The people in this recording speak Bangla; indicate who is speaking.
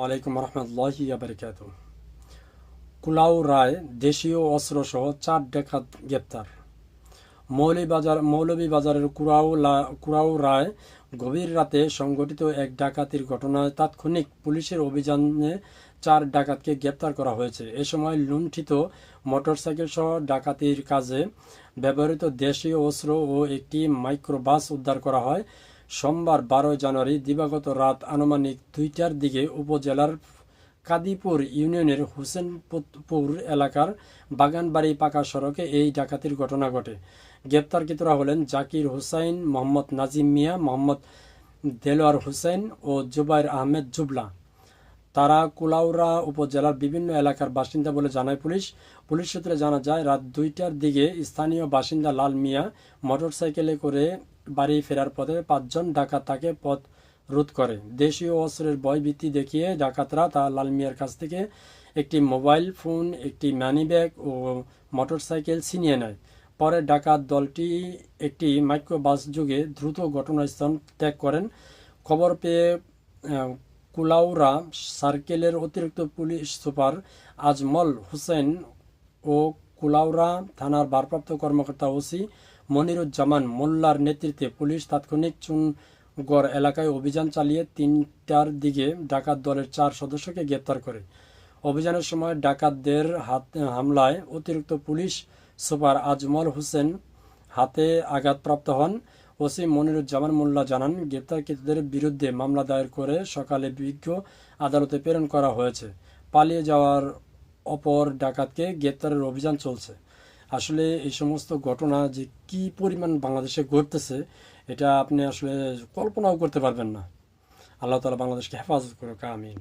Speaker 1: ওয়ালাইকুম রহমতুল্লাহি বারকাত কুলাউ রায়, দেশীয় অস্ত্রসহ চার ডাকাত গ্রেপ্তার। মৌলভীবাজার, মৌলভীবাজারের কুড়াউ লা- কুড়াউ রায় গভীর রাতে সংগঠিত এক ডাকাতির ঘটনায় তাৎক্ষণিক পুলিশের অভিযানে চার ডাকাতকে গ্রেপ্তার করা হয়েছে। এ সময় লুণ্ঠিত মোটরসাইকেল সহ ডাকাতির কাজে ব্যবহৃত দেশীয় অস্ত্র ও একটি মাইক্রোবাস উদ্ধার করা হয়। সোমবার বারোই জানুয়ারি দিবাগত রাত আনুমানিক দুইটার দিকে উপজেলার কাদিপুর ইউনিয়নের হোসেনপুর এলাকার বাগানবাড়ি পাকা সড়কে এই ডাকাতির ঘটনা ঘটে। গ্রেপ্তারকৃতরা হলেন জাকির হুসাইন, মোহাম্মদ নাজিম মিয়া, মোহাম্মদ দেলোয়ার হুসাইন ও জুবাইর আহমেদ জুবলা। তারা কুলাউরা উপজেলার বিভিন্ন এলাকার বাসিন্দা বলে জানায় পুলিশ। পুলিশ সূত্রে জানা যায়, রাত দুইটার দিকে স্থানীয় বাসিন্দা লাল মিয়া মোটরসাইকেলে করে বাড়ি ফেরার পথে পাঁচজন ডাকাত তাকে পথ রোধ করে। দেশীয় অস্ত্রের ভয়ভীতি দেখিয়ে ডাকাতরা তা লাল মিয়ার কাছ থেকে একটি মোবাইল ফোন, একটি মানিব্যাগ ও মোটরসাইকেল ছিনিয়ে নেয়। পরে ডাকাত দলটি একটি মাইক্রোবাস যুগে দ্রুত ঘটনাস্থল ত্যাগ করেন। খবর পেয়ে কুলাউরা সার্কেলের অতিরিক্ত পুলিশ সুপার আজমল হোসেন ও কুলাউড়া থানার ভারপ্রাপ্ত কর্মকর্তা ওসি মনিরুজ্জামান মোল্লার নেতৃত্বে পুলিশ তাৎক্ষণিক চুনগড় এলাকায় অভিযান চালিয়ে তিনটার দিকে ডাকাত দলের চার সদস্যকে গ্রেপ্তার করে। অভিযানের সময় ডাকাতদের হাত, হামলায় অতিরিক্ত পুলিশ সুপার আজমল হোসেন হাতে আঘাতপ্রাপ্ত হন। ওসি মনিরুজ্জামান মোল্লা জানান, গ্রেপ্তারকৃতদের বিরুদ্ধে মামলা দায়ের করে সকালে বিজ্ঞ আদালতে প্রেরণ করা হয়েছে। পালিয়ে যাওয়ার অপর ডাকাতকে গ্রেপ্তারের অভিযান চলছে। আসলে এই সমস্ত ঘটনা যে কি পরিমাণ বাংলাদেশে ঘটতেছে, এটা আপনি আসলে কল্পনাও করতে পারবেন না। আল্লাহ তালা বাংলাদেশকে হেফাজত করুক, আমিন।